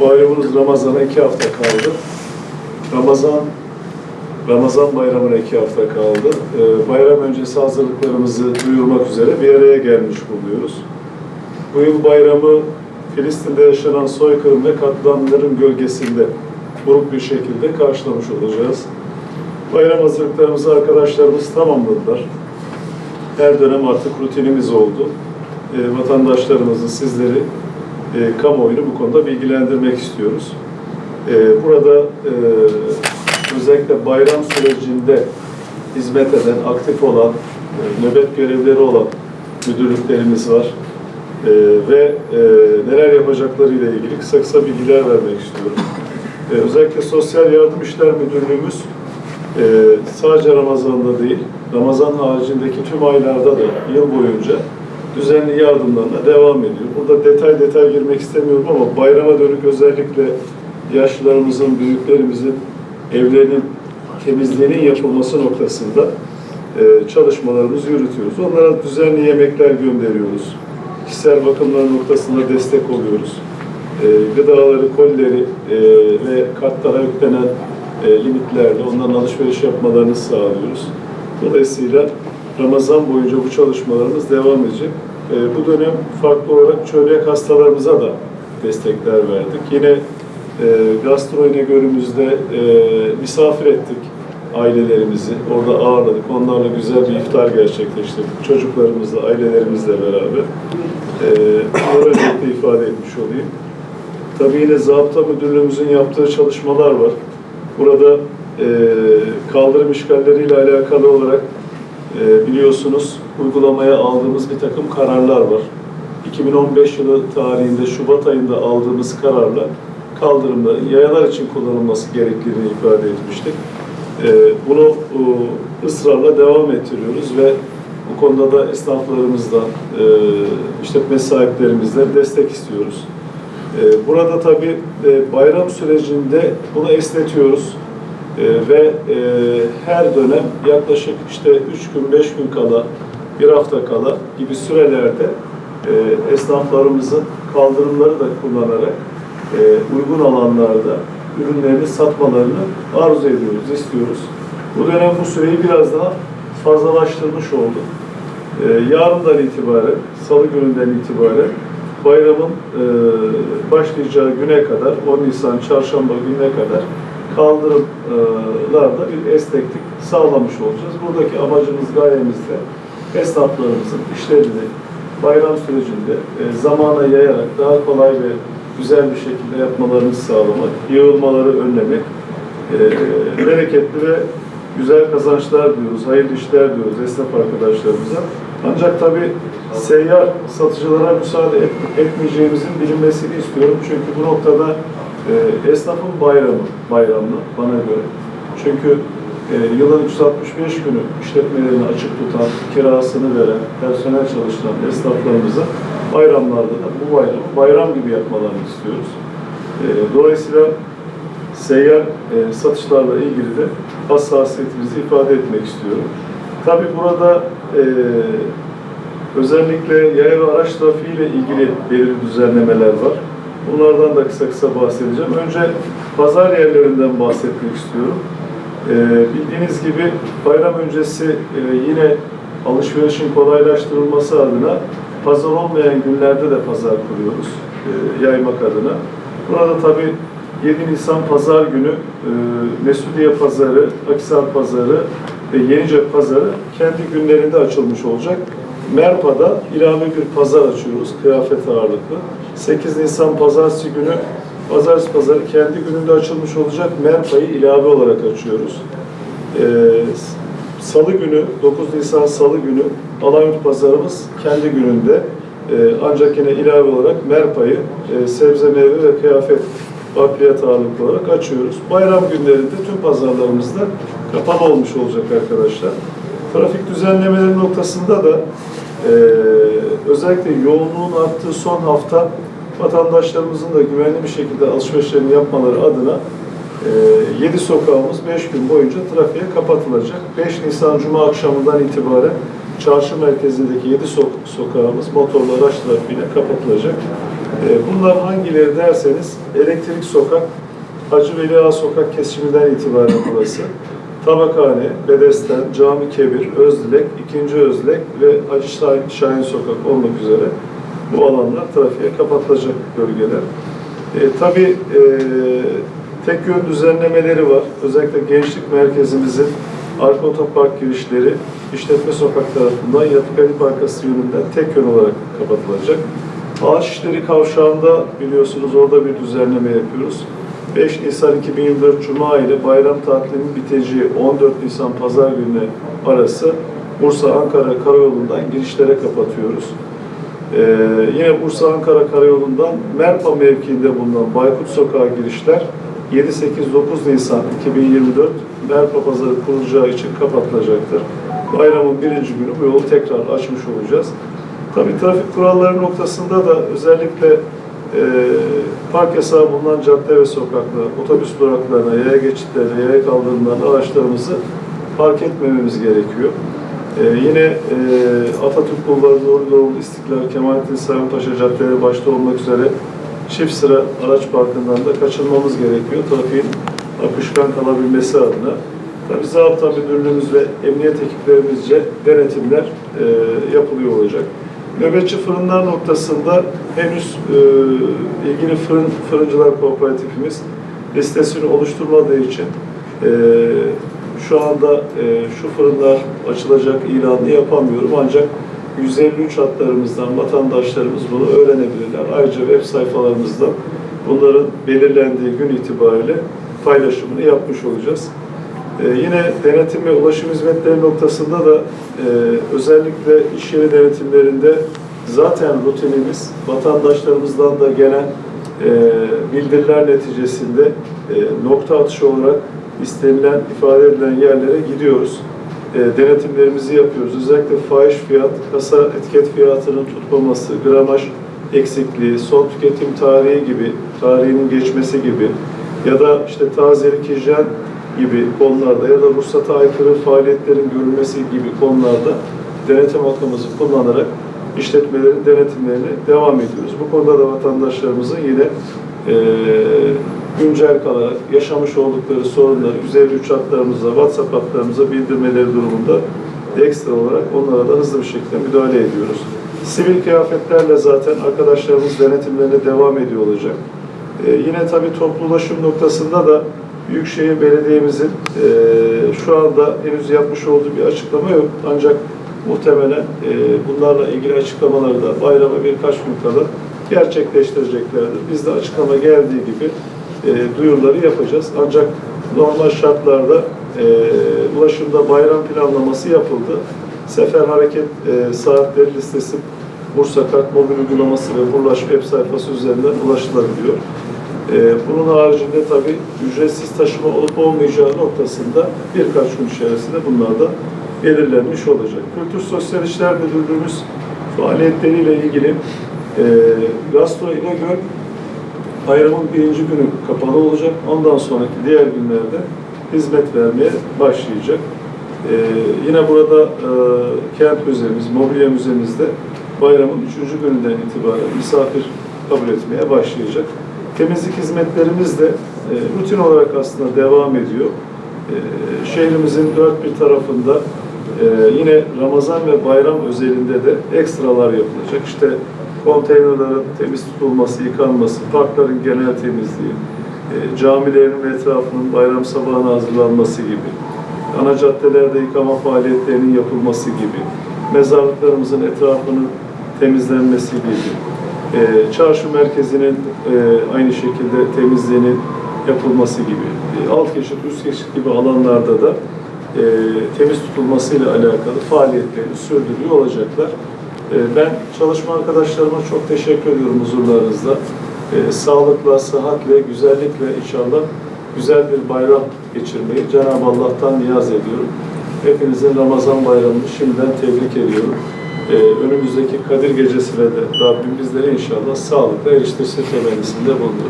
Bayramımız Ramazan'a iki hafta kaldı. Ramazan Ramazan bayramına iki hafta kaldı. Ee, bayram öncesi hazırlıklarımızı duyurmak üzere bir araya gelmiş bulunuyoruz. Bu yıl bayramı Filistin'de yaşanan soykırım ve katliamların gölgesinde buruk bir şekilde karşılamış olacağız. Bayram hazırlıklarımızı arkadaşlarımız tamamladılar. Her dönem artık rutinimiz oldu. E, vatandaşlarımızı, sizleri, e, kamuoyunu bu konuda bilgilendirmek istiyoruz. E, burada e, özellikle bayram sürecinde hizmet eden, aktif olan, e, nöbet görevleri olan müdürlüklerimiz var. E, ve e, neler yapacakları ile ilgili kısa kısa bilgiler vermek istiyorum. E, özellikle Sosyal Yardım İşler Müdürlüğümüz e, sadece Ramazan'da değil, Ramazan haricindeki tüm aylarda da yıl boyunca düzenli yardımlarına devam ediyor. Burada detay detay girmek istemiyorum ama bayrama dönük özellikle yaşlılarımızın, büyüklerimizin evlerinin temizliğinin yapılması noktasında e, çalışmalarımızı yürütüyoruz. Onlara düzenli yemekler gönderiyoruz. Kişisel bakımları noktasında destek oluyoruz. E, gıdaları, kolileri e, ve kartlara yüklenen e, limitlerle onların alışveriş yapmalarını sağlıyoruz. Dolayısıyla Ramazan boyunca bu çalışmalarımız devam edecek. E, bu dönem farklı olarak çölyak hastalarımıza da destekler verdik. Yine e, gastro e, misafir ettik ailelerimizi. Orada ağırladık. Onlarla güzel bir iftar gerçekleştirdik. Çocuklarımızla, ailelerimizle beraber. E, bunları öncelikle ifade etmiş olayım. Tabii yine Zabıta Müdürlüğümüzün yaptığı çalışmalar var. Burada e, kaldırım işgalleriyle alakalı olarak e, biliyorsunuz uygulamaya aldığımız bir takım kararlar var. 2015 yılı tarihinde Şubat ayında aldığımız kararla kaldırımların yayalar için kullanılması gerektiğini ifade etmiştik. E, bunu e, ısrarla devam ettiriyoruz ve bu konuda da esnaflarımızdan, e, işletme sahiplerimizden destek istiyoruz. Ee, Burada tabii e, bayram sürecinde bunu esnetiyoruz Ee, ve e, her dönem yaklaşık işte 3 gün, 5 gün kala, bir hafta kala gibi sürelerde e, esnaflarımızın kaldırımları da kullanarak e, uygun alanlarda ürünlerini satmalarını arzu ediyoruz, istiyoruz. Bu dönem bu süreyi biraz daha fazlalaştırmış olduk. Ee, yarından itibaren, salı gününden itibaren bayramın e, başlayacağı güne kadar, 10 Nisan çarşamba gününe kadar kaldırımlarda bir esneklik sağlamış olacağız. Buradaki amacımız, gayemiz de esnaflarımızın işlerini bayram sürecinde e, zamana yayarak daha kolay ve güzel bir şekilde yapmalarını sağlamak, yığılmaları önlemek, e, bereketli ve güzel kazançlar diyoruz, hayırlı işler diyoruz esnaf arkadaşlarımıza. Ancak tabii seyyar satıcılara müsaade et, etmeyeceğimizin bilinmesini istiyorum. Çünkü bu noktada e, esnafın bayramı, bayramlı bana göre. Çünkü e, yılın 365 günü işletmelerini açık tutan, kirasını veren, personel çalıştıran esnaflarımıza bayramlarda da bu bayramı bayram gibi yapmalarını istiyoruz. E, dolayısıyla seyyar e, satışlarla ilgili de hassasiyetimizi ifade etmek istiyorum. Tabii burada e, özellikle yaya ve araç trafiği ile ilgili belirli düzenlemeler var. Bunlardan da kısa kısa bahsedeceğim. Önce pazar yerlerinden bahsetmek istiyorum. E, bildiğiniz gibi bayram öncesi e, yine alışverişin kolaylaştırılması adına pazar olmayan günlerde de pazar kuruyoruz e, yaymak adına. Burada tabii 7 Nisan Pazar günü e, Mesudiye Pazarı, Akisar Pazarı ve Yenicep Pazarı kendi günlerinde açılmış olacak. Merpa'da ilave bir pazar açıyoruz, kıyafet ağırlıklı. 8 Nisan Pazartesi günü Pazartesi Pazarı kendi gününde açılmış olacak. Merpa'yı ilave olarak açıyoruz. E, Salı günü, 9 Nisan Salı günü Alayurt Pazarımız kendi gününde e, ancak yine ilave olarak Merpa'yı e, sebze, meyve ve kıyafet bakliyat ağırlıklı olarak açıyoruz. Bayram günlerinde tüm pazarlarımızda kapalı olmuş olacak arkadaşlar. Trafik düzenlemeleri noktasında da e, özellikle yoğunluğun arttığı son hafta vatandaşlarımızın da güvenli bir şekilde alışverişlerini yapmaları adına e, 7 sokağımız 5 gün boyunca trafiğe kapatılacak. 5 Nisan Cuma akşamından itibaren çarşı merkezindeki 7 so- sokağımız motorlu araç trafiğine kapatılacak. E, bunlar hangileri derseniz Elektrik Sokak, Hacı Veli Ağa Sokak kesiminden itibaren burası. Tabakhane, Bedesten, Cami Kebir, Özdilek, İkinci Özlek ve Hacı Şahin Sokak olmak üzere bu alanlar trafiğe kapatılacak bölgeler. E, tabii e, tek yön düzenlemeleri var. Özellikle gençlik merkezimizin arka otopark girişleri işletme sokak tarafından Yatık Ali Bankası yönünden tek yön olarak kapatılacak. Ağaç işleri kavşağında biliyorsunuz orada bir düzenleme yapıyoruz. 5 Nisan 2024 Cuma ile bayram tatilinin biteceği 14 Nisan Pazar gününe arası Bursa-Ankara Karayolu'ndan girişlere kapatıyoruz. Ee, yine Bursa-Ankara Karayolu'ndan Merpa mevkiinde bulunan Baykut Sokağı girişler 7-8-9 Nisan 2024 Merpa Pazarı kurulacağı için kapatılacaktır. Bayramın birinci günü bu yolu tekrar açmış olacağız. Tabii trafik kuralları noktasında da özellikle e, park yasağı bulunan cadde ve sokaklar, otobüs duraklarına, yaya geçitlerine, yaya kaldırımlarına araçlarımızı park etmememiz gerekiyor. Ee, yine e, Atatürk Bulvarı, Doğru, İstiklal, Kemalettin Sayınpaşa caddeleri başta olmak üzere çift sıra araç parkından da kaçınmamız gerekiyor. Trafiğin akışkan kalabilmesi adına. Tabii zabıta müdürlüğümüz ve emniyet ekiplerimizce denetimler e, yapılıyor olacak. Nöbetçi fırınlar noktasında henüz e, ilgili fırın fırıncılar kooperatifimiz listesini oluşturmadığı için e, şu anda e, şu fırınlar açılacak ilanını yapamıyorum ancak 153 hatlarımızdan vatandaşlarımız bunu öğrenebilirler. Ayrıca web sayfalarımızda bunların belirlendiği gün itibariyle paylaşımını yapmış olacağız. Ee, yine denetim ve ulaşım hizmetleri noktasında da e, özellikle iş yeri denetimlerinde zaten rutinimiz vatandaşlarımızdan da gelen bildiriler neticesinde e, nokta atışı olarak istenilen, ifade edilen yerlere gidiyoruz. E, denetimlerimizi yapıyoruz. Özellikle fahiş fiyat, kasa etiket fiyatının tutmaması, gramaj eksikliği, son tüketim tarihi gibi, tarihinin geçmesi gibi ya da işte tazelik hijyen gibi konularda ya da ruhsata aykırı faaliyetlerin görülmesi gibi konularda denetim hakkımızı kullanarak işletmelerin denetimlerine devam ediyoruz. Bu konuda da vatandaşlarımızın yine e, güncel kalarak yaşamış oldukları sorunları 153 hatlarımıza, WhatsApp hatlarımıza bildirmeleri durumunda ekstra olarak onlara da hızlı bir şekilde müdahale ediyoruz. Sivil kıyafetlerle zaten arkadaşlarımız denetimlerine devam ediyor olacak. Ee, yine tabii toplu ulaşım noktasında da Büyükşehir Belediye'mizin e, şu anda henüz yapmış olduğu bir açıklama yok. Ancak muhtemelen e, bunlarla ilgili açıklamaları da bayrama birkaç gün kala gerçekleştireceklerdir. Biz de açıklama geldiği gibi e, duyuruları yapacağız. Ancak normal şartlarda e, ulaşımda bayram planlaması yapıldı. Sefer hareket e, saatleri listesi Bursa Kart mobil uygulaması ve Burlaş web sayfası üzerinden ulaşılabiliyor. Ee, bunun haricinde tabii ücretsiz taşıma olup olmayacağı noktasında birkaç gün içerisinde bunlar da belirlenmiş olacak. Kültür Sosyal İşler Müdürlüğümüz faaliyetleriyle ilgili e, Gastro İnegöl bayramın birinci günü kapalı olacak. Ondan sonraki diğer günlerde hizmet vermeye başlayacak. Ee, yine burada e, kent müzemiz, mobilya müzemizde bayramın üçüncü gününden itibaren misafir kabul etmeye başlayacak. Temizlik hizmetlerimiz de e, rutin olarak aslında devam ediyor. E, şehrimizin dört bir tarafında e, yine Ramazan ve bayram özelinde de ekstralar yapılacak. İşte konteynerlerin temiz tutulması, yıkanması, parkların genel temizliği, e, camilerin etrafının bayram sabahına hazırlanması gibi, ana caddelerde yıkama faaliyetlerinin yapılması gibi, mezarlıklarımızın etrafının temizlenmesi gibi, e, çarşı merkezinin e, aynı şekilde temizliğinin yapılması gibi, alt geçit, üst geçit gibi alanlarda da e, temiz tutulmasıyla alakalı faaliyetlerini sürdürüyor olacaklar. E, ben çalışma arkadaşlarıma çok teşekkür ediyorum huzurlarınızda. E, sağlıkla, sıhhatle, güzellikle inşallah güzel bir bayram geçirmeyi Cenab-ı Allah'tan niyaz ediyorum. Hepinizin Ramazan bayramını şimdiden tebrik ediyorum. Ee, önümüzdeki Kadir Gecesi'ne de Rabbim bizleri inşallah sağlıkla eriştirsin temennisinde bulunuyorum.